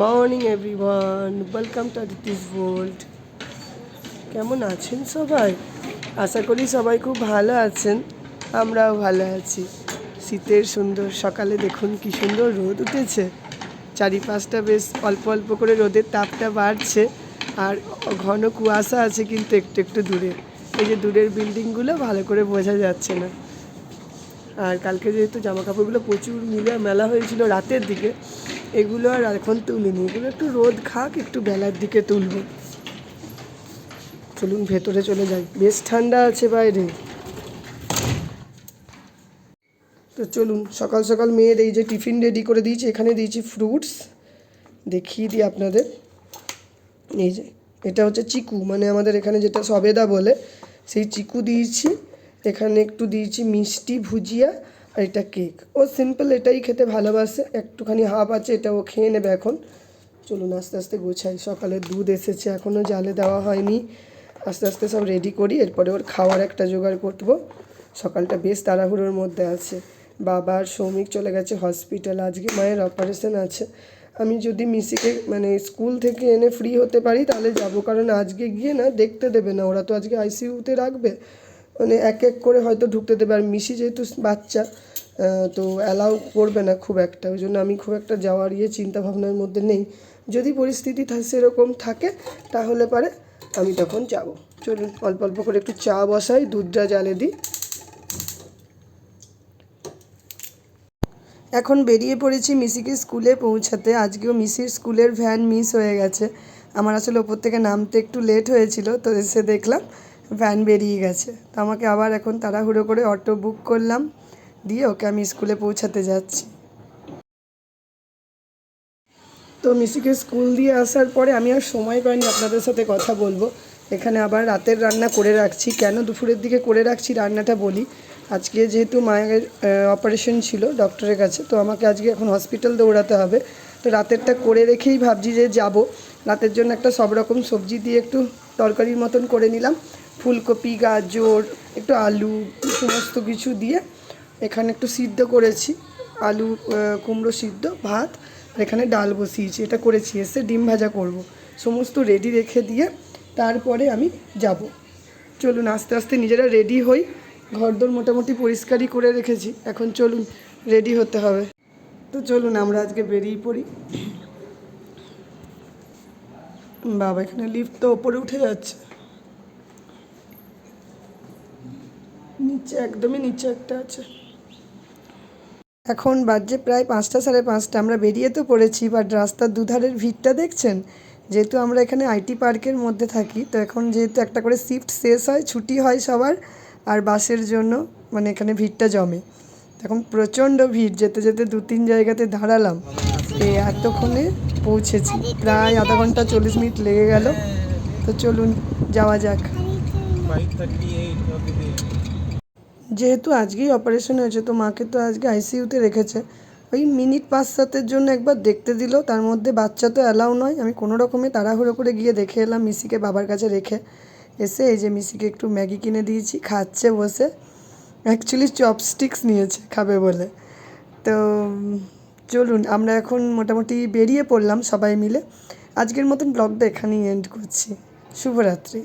Morning, everyone. Welcome to Aditi's world কেমন আছেন সবাই? আশা করি সবাই খুব ভালো আছেন। আমরাও ভালো আছি। শীতের সুন্দর সকালে দেখুন কি সুন্দর রোদ উঠেছে। চারিপাশটা বেশ অল্প অল্প করে রোদের তাপটা বাড়ছে। আর ঘন কুয়াশা আছে কিন্তু একটু একটু দূরে। এই যে দূরের বিল্ডিংগুলো ভালো করে বোঝা যাচ্ছে না। আর কালকে যেহেতু জামা কাপড়গুলো প্রচুর মিলে মেলা হয়েছিল রাতের দিকে এগুলো আর এখন তুলিনি। এগুলো একটু রোদ খাক, একটু বেলার দিকে তুলবো। চলুন ভেতরে চলে যাই। বেশ ঠান্ডা আছে বাইরে। তো চলুন, সকাল সকাল মেয়ের এই যে টিফিন রেডি করে দিয়েছি, এখানে দিয়েছি ফ্রুটস দেখিয়ে দিই আপনাদের। এই যে, এটা হচ্ছে চিকু। মানে আমাদের এখানে যেটা সবেদা বলে, সেই চিকু দিয়েছি। এখানে একটু দিয়েছি মিষ্টি ভুজিয়া আর এটা কেক। ও সিম্পল এটাই খেতে ভালোবাসে। একটুখানি হাফ আছে, এটা ও খেয়ে নেবে এখন। চলুন, আস্তে আস্তে গোছাই। সকালে দুধ এসেছে এখনও জালে দেওয়া হয়নি। আস্তে আস্তে সব রেডি করি, এরপরে ওর খাওয়ার একটা জোগাড় করব। সকালটা বেশ তাড়াহুড়োর মধ্যে আছে। বাবার শ্রমিক চলে গেছে হসপিটাল আজকে মায়ের অপারেশন আছে। আমি যদি মিসিকে মানে স্কুল থেকে এনে ফ্রি হতে পারি, তাহলে যাব। কারণ আজকে গিয়ে না দেখতে দেবে না, ওরা তো আজকে আইসিইউতে রাখবে। মানে এক এক করে হয়তো ঢুকতে দেবে। আর মিসি যেহেতু বাচ্চা তো অ্যালাউ করবে না খুব একটা। ওই জন্য আমি খুব একটা যাওয়ার ইয়ে চিন্তা ভাবনার মধ্যে নেই। যদি পরিস্থিতি সেরকম থাকে, তাহলে পারে আমি তখন যাব। চলুন, অল্প অল্প করে একটু চা বসাই, দুধটা জ্বালে দিই। এখন বেরিয়ে পড়েছি মিসিকে স্কুলে পৌঁছাতে। আজকেও মিসির স্কুলের ভ্যান মিস হয়ে গেছে। আমার আসলে ওপর থেকে নামতে একটু লেট হয়েছিল, তো এসে দেখলাম ভ্যান বেরিয়ে গেছে। তো আমাকে আবার এখন তাড়াহুড়ো করে অটো বুক করলাম, দিয়ে ওকে আমি স্কুলে পৌঁছাতে যাচ্ছি। তো মিসিকে স্কুল দিয়ে আসার পরে আমি আর সময় পাইনি আপনাদের সাথে কথা বলব। এখানে আবার রাতের রান্না করে রাখছি। কেন দুপুরের দিকে করে রাখছি রান্নাটা বলি। আজকে যেহেতু মায়ের অপারেশন ছিল ডক্টরের কাছে, তো আমাকে আজকে এখন হসপিটাল দৌড়াতে হবে। তো রাতেরটা করে রেখেই ভাবছি যে যাব। রাতের জন্য একটা সব রকম সবজি দিয়ে একটু তরকারির মতন করে নিলাম। ফুলকপি, গাজর, একটু আলু, সমস্ত কিছু দিয়ে এখানে একটু সিদ্ধ করেছি। আলু কুমড়ো সিদ্ধ, ভাত, আর এখানে ডাল বসিয়েছি। এটা করেছি, এসে ডিম ভাজা করব। সমস্ত রেডি রেখে দিয়ে তারপরে আমি যাব। চলুন, আস্তে আস্তে নিজেরা রেডি হই। ঘরদোর মোটামুটি পরিষ্কারই করে রেখেছি। এখন চলুন রেডি হতে হবে। তো চলুন, আমরা আজকে বেরিয়ে পড়ি। বাবা, এখানে লিফট তো ওপরে উঠে যাচ্ছে। নিচে, একদমই নিচে একটা আছে। এখন বাজে প্রায় পাঁচটা, সাড়ে পাঁচটা। আমরা বেরিয়ে তো পড়েছি বাট রাস্তার দুধারের ভিড়টা দেখছেন? যেহেতু আমরা এখানে আইটি পার্কের মধ্যে থাকি, তো এখন যেহেতু একটা করে শিফট শেষ হয়, ছুটি হয় সবার, আর বাসের জন্য মানে এখানে ভিড়টা জমে। এখন প্রচণ্ড ভিড়, যেতে যেতে দু তিন জায়গাতে দাঁড়ালাম। এই এতক্ষণে পৌঁছেছি। প্রায় আধা ঘণ্টা চল্লিশ মিনিট লেগে গেল। তো চলুন, যাওয়া যাক। যেহেতু আজকেই অপারেশন হয়েছে, তো মাকে তো আজকে আইসিইউতে রেখেছে। ওই মিনিট পাঁচ সাতের জন্য একবার দেখতে দিল, তার মধ্যে বাচ্চা তো অ্যালাউ নয়। আমি কোনো রকমে তাড়াহুড়ো করে গিয়ে দেখে এলাম মিসিকে বাবার কাছে রেখে। এসে এই যে মিসিকে একটু ম্যাগি কিনে দিয়েছি, খাচ্ছে বসে। অ্যাকচুয়ালি চপস্টিক্স নিয়েছে, খাবে বলে। তো চলুন, আমরা এখন মোটামুটি বেরিয়ে পড়লাম সবাই মিলে। আজকের মতন ব্লগটা এখানেই এন্ড করছি। শুভরাত্রি।